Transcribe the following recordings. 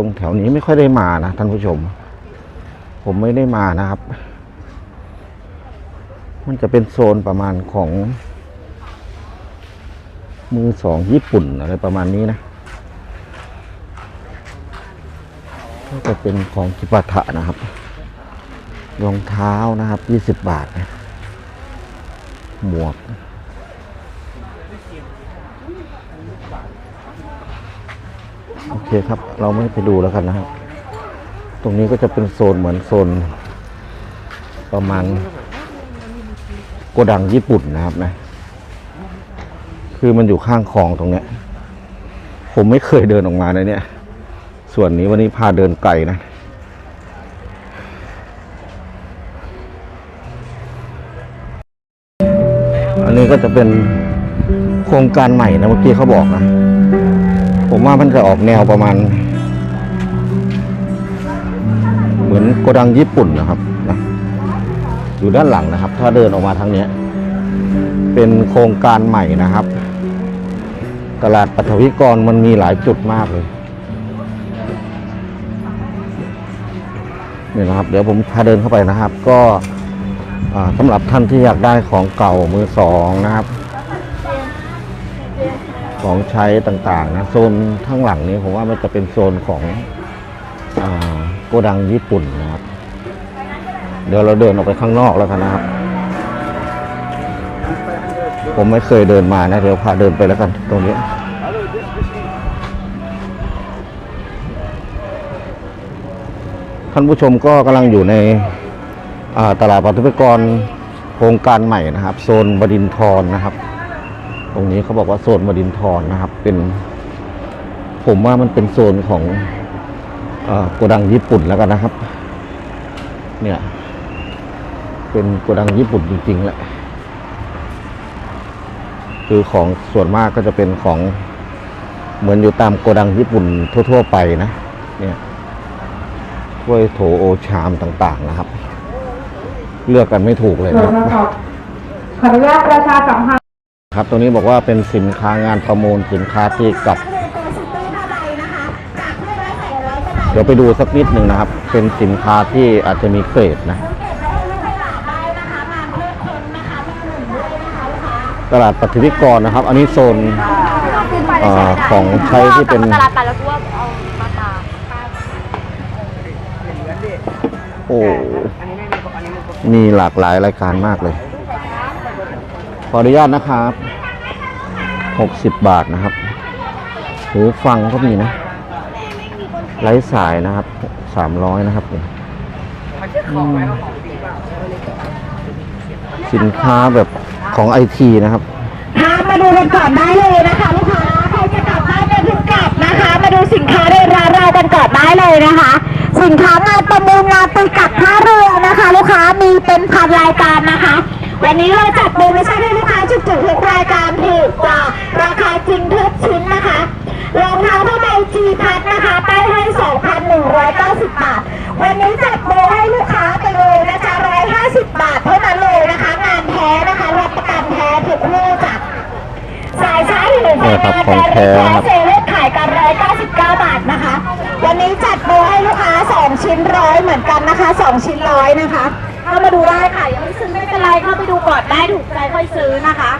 ตรงแถวนี้ไม่ค่อยได้มานะท่านผู้ชม ผมไม่ได้มานะครับ มันจะเป็นโซนประมาณของ มือสองญี่ปุ่นอะไรประมาณนี้นะก็จะเป็นของกิปาถะนะครับ รองเท้านะครับยี่สิบบาทนะหมวก โอเคครับ เราไม่ไปดูแล้วกันนะครับ ตรงนี้ก็จะเป็นโซนเหมือนโซน ประมาณโกดังญี่ปุ่นนะครับนะ คือมันอยู่ข้างคลองตรงเนี้ย ผมไม่เคยเดินออกมาเลยเนี่ย ส่วนนี้วันนี้พาเดินไกลนะ อันนี้ก็จะเป็นโครงการใหม่นะเมื่อกี้เขาบอกนะ ผมว่ามันจะออกแนวประมาณ เหมือนโกดังญี่ปุ่นนะครับนะอยู่ด้านหลังนะครับ ถ้าเดินออกมาทางเนี้ยเป็นโครงการใหม่นะครับ ตลาดปัทวิกรมันมีหลายจุดมากเลยนี่นะครับ เดี๋ยวผมพาเดินเข้าไปนะครับ ก็สำหรับท่านที่อยากได้ของเก่ามือสองนะครับ ของใช้ต่างๆนะโซนข้างหลังนี้ผมว่ามันจะเป็นโซนของอโกดังญี่ปุ่นนะครับ เดี๋ยวเราเดินออกไปข้างนอกแล้วกันนะครับ ผมไม่เคยเดินมานะ เดี๋ยวพาเดินไปแล้วกันตรงนี้ ท่านผู้ชมก็กำลังอยู่ในตลาดปัทวิกรโครงการใหม่นะครับ โซนบดินทรนะครับ ตรงนี้เขาบอกว่าโซนบดินทรนะครับ เป็น ผมว่ามันเป็นโซนของโกดังญี่ปุ่นแล้วกันนะครับ เนี่ย เป็นโกดังญี่ปุ่นจริงๆแหละ คือของส่วนมากก็จะเป็นของเหมือนอยู่ตามโกดังญี่ปุ่นทั่ว ๆ ไปนะเนี่ยถ้วยโถโอชามต่างๆนะครับ เลือกกันไม่ถูกเลยนะขออนุญาตประชาสัมพันธ์ครับตรงนี้บอกว่าเป็นสินค้างานประมูลสินค้าที่กลับเดี๋ยวไปดูสักนิดหนึ่งนะครับ เป็นสินค้าที่อาจจะมีเกรดนะ ตลาดปฏิวิกรนะครับ อันนี้โซนเอ่อของใช้ที่เป็นตลาดไปแล้วกูว่าเอามาตากโอ้มีหลากหลายรายการมากเลย ขออนุญาตนะครับหกสิบบาทนะครับหูฟังก็มีนะไร้สายนะครับสามร้อยนะครับเนี่ยอืมสินค้าแบบ ของไอทีนะครับค่ะมาดูกันก่อนได้เลยนะคะลูกค้าใครจะกลับบ้านจะถึงกลับนะคะ มาดูสินค้าในร้านเรากันก่อนได้เลยนะคะ สินค้างานประมูลงานตีกับท่าเรือนะคะ ลูกค้ามีเป็นพันรายการนะคะ วันนี้เราจัดโปรโมชั่นให้ลูกค้าจุกๆทุกรายการถูกกว่าราคาจริงทุกชิ้นนะคะรองเท้าผ้าใบจีพัทนะคะป้ายให้2,190บาทวันนี้จัดโปรให้ลูกค้าไปเลยนะคะ150 บาทเท่านั้นเลย ท้ทุกคู่จ้ะสายชาร์จหรือเนี่ยครับของแท้นะครับ เซเว่นขายกัน199บาทนะคะ วันนี้จัดโปรให้ลูกค้า2ชิ้นร้อยเหมือนกันนะคะ2ชิ้นร้อยนะคะเข้ามาดูได้ค่ะยังไม่ซื้อไม่เป็นไรเข้าไปดูก่อนได้ถูกใจค่อยซื้อนะคะ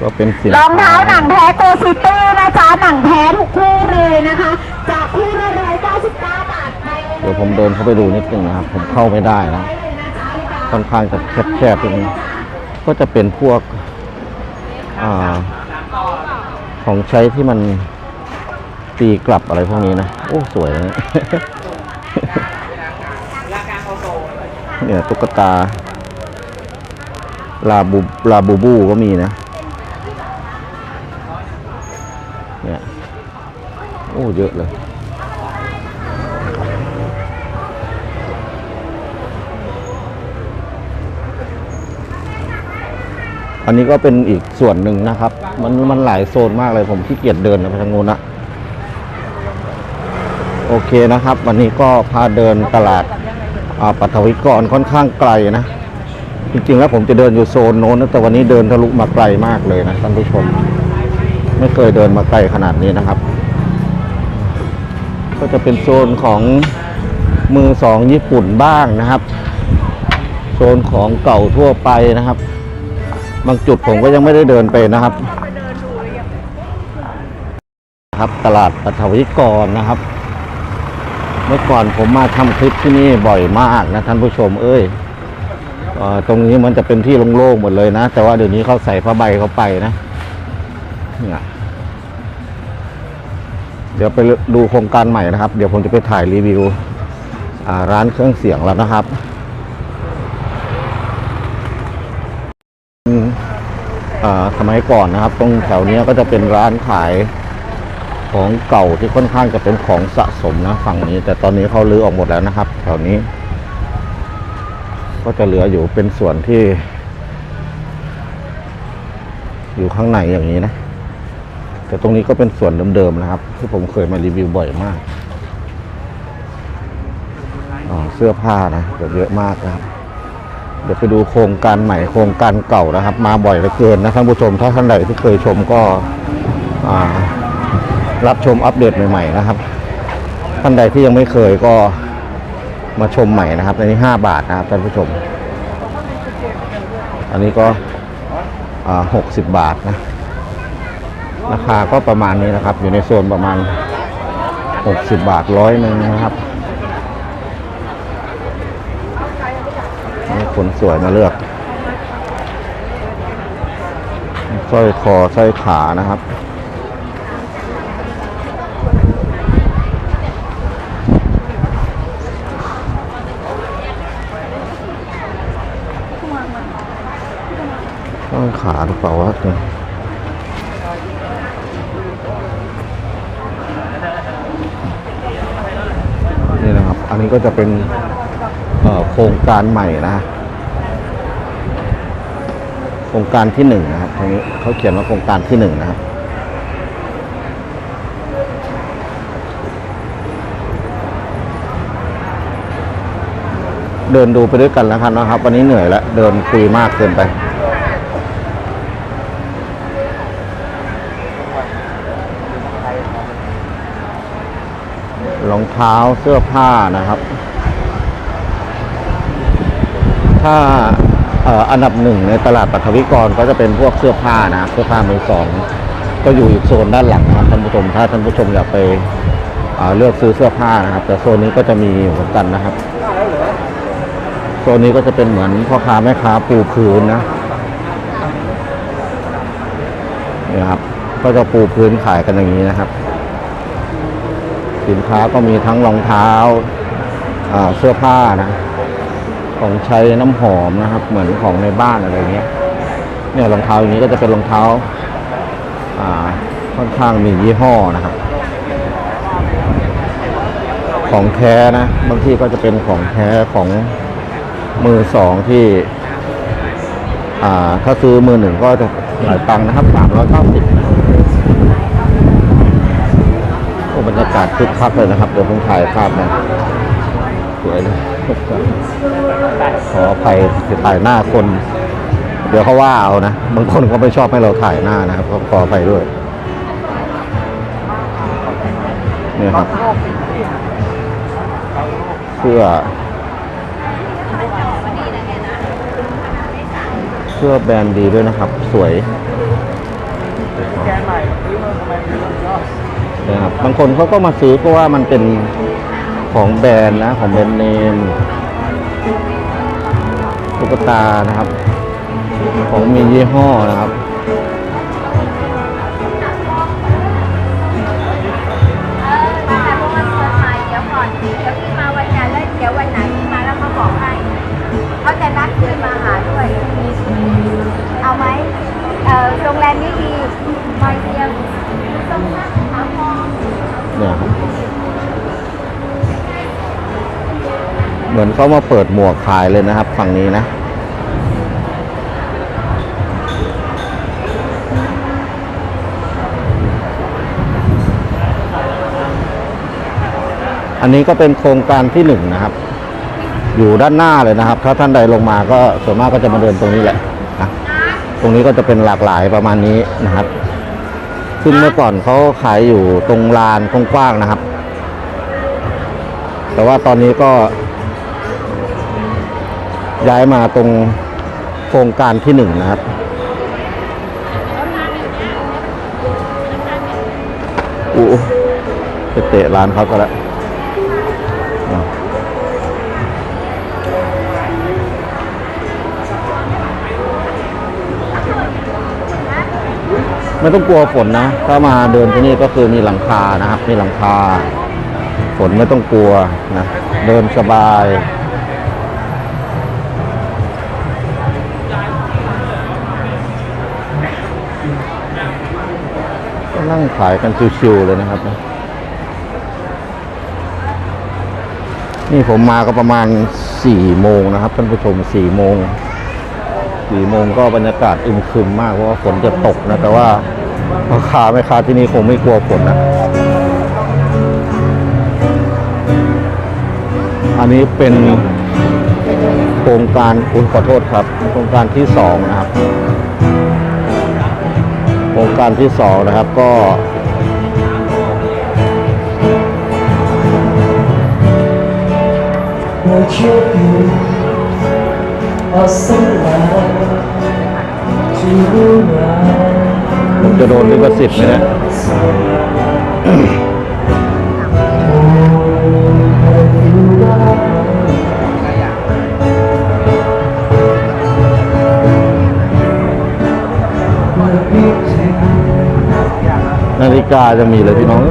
ก็เป็นสินรองค้าเท้าหนังแท้โกซิตี้นะจ๊ะหนังแท้ทุกคู่เลยนะคะ จากคู่ละ199บาทไปเลยเดี๋ยวผมเดินเข้าไปดูนิดนึงนะครับ ผมเข้าไม่ได้นะค่อนข้างจะแคบๆตรงนี้ ก็จะเป็นพวกอของใช้ที่มันตีกลับอะไรพวกนี้นะ โอ้ สวยนะเนี่ยตุ๊กตา ลาบูลาบูบูก็มีนะ เนี่ย โอ้ เยอะเลย อันนี้ก็เป็นอีกส่วนหนึ่งนะครับ มันมันหลายโซนมากเลยผมขี้เกียจเดินไปทางนู้นนะโอเคนะครับ วันนี้ก็พาเดินตลาดอ่าปัทวิกรค่อนข้างไกลนะ จริงๆแล้วผมจะเดินอยู่โซนโน้นแต่วันนี้เดินทะลุมาไกลมากเลยนะท่านผู้ชม ไม่เคยเดินมาไกลขนาดนี้นะครับ ก็จะเป็นโซนของมือสองญี่ปุ่นบ้างนะครับ โซนของเก่าทั่วไปนะครับ บางจุดผมก็ยังไม่ได้เดินไปนะครับ ครับตลาดปัทวิกรนะครับ เมื่อก่อนผมมาทำคลิปที่นี่บ่อยมากนะท่านผู้ชม เอ้ยอตรงนี้มันจะเป็นที่โล่งๆหมดเลยนะ แต่ว่าเดี๋ยวนี้เขาใส่ผ้าใบเข้าไปนะเนี่ยเดี๋ยวไปดูโครงการใหม่นะครับ เดี๋ยวผมจะไปถ่ายรีวิวร้านเครื่องเสียงแล้วนะครับ อ่า สมัยก่อนนะครับ ตรงแถวเนี้ยก็จะเป็นร้านขายของเก่าที่ค่อนข้างจะเป็นของสะสมนะฝั่งนี้ แต่ตอนนี้เขาลื้อออกหมดแล้วนะครับ แถวนี้ ก็จะเหลืออยู่เป็นส่วนที่ อยู่ข้างในอย่างนี้นะ แต่ตรงนี้ก็เป็นส่วนเดิมๆนะครับ ที่ผมเคยมารีวิวบ่อยมากอ๋อเสื้อผ้านะเยอะมากนะครับ เดี๋ยวไปดูโครงการใหม่โครงการเก่านะครับ มาบ่อยเหลือเกินนะท่านผู้ชมถ้าท่านใดที่เคยชมก็รับชมอัปเดตใหม่ๆนะครับ ท่านใดที่ยังไม่เคยก็มาชมใหม่นะครับอันนี้ห้าบาทนะครับท่านผู้ชม อันนี้ก็หกสิบบาทนะ ราคาก็ประมาณนี้นะครับ อยู่ในโซนประมาณหกสิบบาทร้อยหนึ่งนะครับ คนสวยมาเลือกสร้อยคอสร้อยขานะครับ สร้อยขาหรือเปล่าวะเนี่ยนี่นะครับ อันนี้ก็จะเป็น ครงการใหม่นะโครงการที่หนึ่งนะครับตรงนี้เขาเขียนว่าโครงการที่หนึ่งนะครับเดินดูไปด้วยกันแล้วกันนะครับ วันนี้เหนื่อยแล้ว เดินคุยมากเกินไป รองเท้าเสื้อผ้านะครับ ถ้าอันดับหนึ่งในตลาดปัทวิกรก็จะเป็นพวกเสื้อผ้านะเสื้อผ้ามือสองก็อยู่อีกโซนด้านหลังครับท่านผู้ชมถ้าท่านผู้ชมอยากไปเลือกซื้อเสื้อผ้านะครับ แต่โซนนี้ก็จะมีเหมือนกันนะครับโซนนี้ก็จะเป็นเหมือนพ่อค้าแม่ค้าปูพื้นนะนี่ครับก็จะปูพื้นขายกันอย่างนี้นะครับ สินค้าก็มีทั้งรองเท้าเสื้อผ้านะ ของใช้น้ำหอมนะครับ เหมือนของในบ้านอะไรเงี้ย เนี่ยรองเท้าอย่างนี้ก็จะเป็นรองเท้า อ่า ค่อนข้างมียี่ห้อนะครับ ของแท้นะ บางที่ก็จะเป็นของแท้ของมือสองที่ อ่า ถ้าซื้อมือหนึ่งก็จะหลายตังค์นะครับสามร้อยเก้าสิบโอ้บรรยากาศคึกคักเลยนะครับ เดี๋ยวผมถ่ายภาพนะสวยเลย ขออภัยจะถ่ายหน้าคน เดี๋ยวเขาว่าเอานะ บางคนก็ไม่ชอบให้เราถ่ายหน้านะครับก็ขออภัยด้วยเนี่ยครับเสื้อเสื้อแบรนด์ดีด้วยนะครับ สวยนะครับบางคนเขาก็มาซื้อเพราะว่ามันเป็น ของแบรนด์นะของแบรนด์เนมตุ๊กตานะครับ ของมียี่ห้อนะครับแต่พวกมันเชิญมาเดี๋ยวก่อนเดี๋ยวพี่มาวันนั้นแล้วเดี๋ยววันไหน เหมือนเขามาเปิดหมวกขายเลยนะครับฝั่งนี้นะ อันนี้ก็เป็นโครงการที่หนึ่งนะครับ อยู่ด้านหน้าเลยนะครับ ถ้าท่านใดลงมาก็ส่วนมากก็จะมาเดินตรงนี้แหละนะตรงนี้ก็จะเป็นหลากหลายประมาณนี้นะครับซึ่งเมื่อก่อนเขาขายอยู่ตรงลานกว้างๆนะครับ แต่ว่าตอนนี้ก็ ย้ายมาตรงโครงการที่หนึ่งนะครับ อู้ไปเตะร้านเขาก็แล้วไม่ต้องกลัวฝนนะ ถ้ามาเดินที่นี่ก็คือมีหลังคานะครับ มีหลังคา ฝนไม่ต้องกลัวนะ เดินสบาย นั่งขายกันชิวๆเลยนะครับ นี่ผมมาก็ประมาณสี่โมงนะครับท่านผู้ชมสี่โมงสี่โมงก็บรรยากาศอึมครึมมากเพราะว่าฝนจะตกนะ แต่ว่าพ่อค้าแม่ค้าที่นี่คงไม่กลัวฝนนะ อันนี้เป็นโครงการคุณขอโทษครับ โครงการที่สองนะครับ โครงการที่สองนะครับก็ผมจะโดนลิขสิทธิ์ไหมเนี่ย กาจะมีเลยพี่น้อง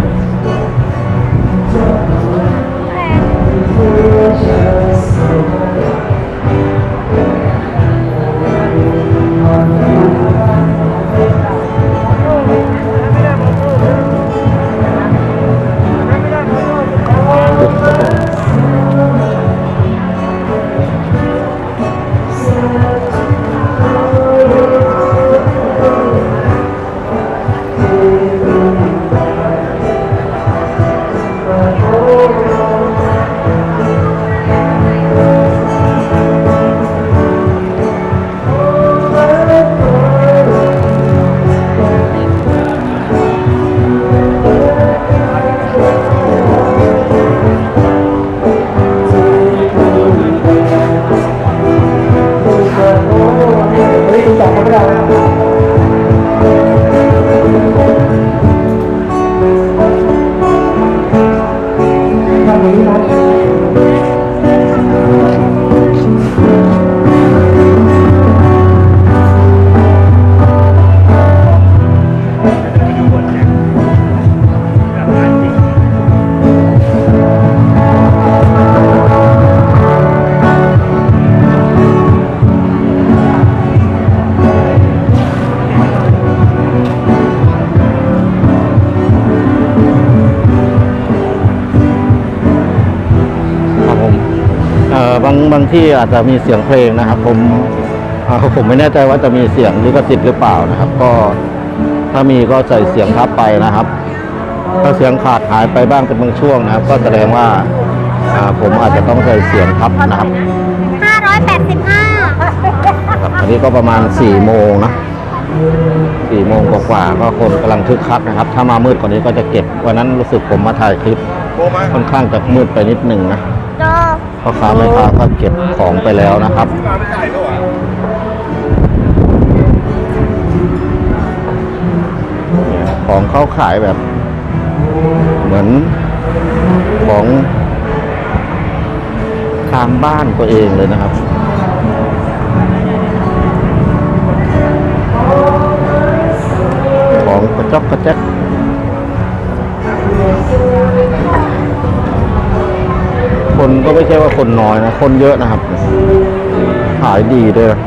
บางบางที่อาจจะมีเสียงเพลงนะครับ ผมเอ่อผมไม่แน่ใจว่าจะมีเสียงลิขสิทธิ์หรือเปล่านะครับ ก็ถ้ามีก็ใส่เสียงทับไปนะครับ ถ้าเสียงขาดหายไปบ้างเป็นบางช่วงนะครับ ก็แสดงว่าอ่าผมอาจจะต้องใส่เสียงทับนะครับ585ครับอันนี้ก็ประมาณ4ี่โมงนะสี่โมงกว่าๆก็คนกำลังคึกคักนะครับ ถ้ามามืดกว่านี้ก็จะเก็บ วันนั้นรู้สึกผมมาถ่ายคลิปค่อนข้างจะมืดไปนิดหนึ่งนะโด พ่อค้าแม่ค้าก็เก็บของไปแล้วนะครับของเขาขายแบบ เหมือนของทางบ้านตัวเองเลยนะครับของกระจอกกระแจก คนก็ไม่ใช่ว่าคนน้อยนะ คนเยอะนะครับ ขายดีด้วยนะ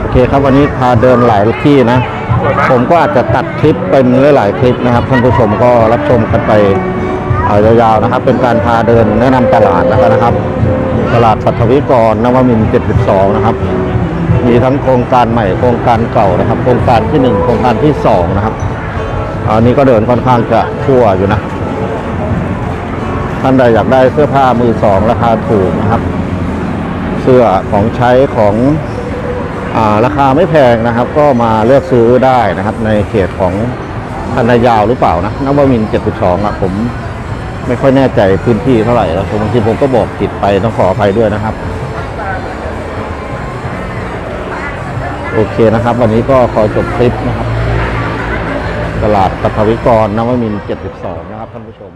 โอเคครับวันนี้พาเดินหลายที่นะ ผมก็อาจจะตัดคลิปเป็นหลายๆคลิปนะครับท่านผู้ชมก็รับชมกันไปยาวๆนะครับ เป็นการพาเดินแนะนำตลาดแล้วกันนะครับ ตลาดปัทวิกรนวมิน72 นะครับ มีทั้งโครงการใหม่โครงการเก่านะครับ โครงการที่หนึ่งโครงการที่สองนะครับ อันนี้ก็เดินค่อนข้างจะทั่วอยู่นะ ท่านใดอยากได้เสื้อผ้ามือสองราคาถูกนะครับ เสื้อของใช้ของอาราคาไม่แพงนะครับ ก็มาเลือกซื้อได้นะครับ ในเขตของพันนายาวหรือเปล่านะนวมินเจ็ดสิบสองอะผมไม่ค่อยแน่ใจพื้นที่เท่าไหร่แล้วบางทีผมก็บอกผิดไปต้องขออภัยด้วยนะครับ โอเคนะครับ วันนี้ก็ขอจบคลิปนะครับ ตลาดปัทวิกรนวมิน 72 นะครับท่านผู้ชม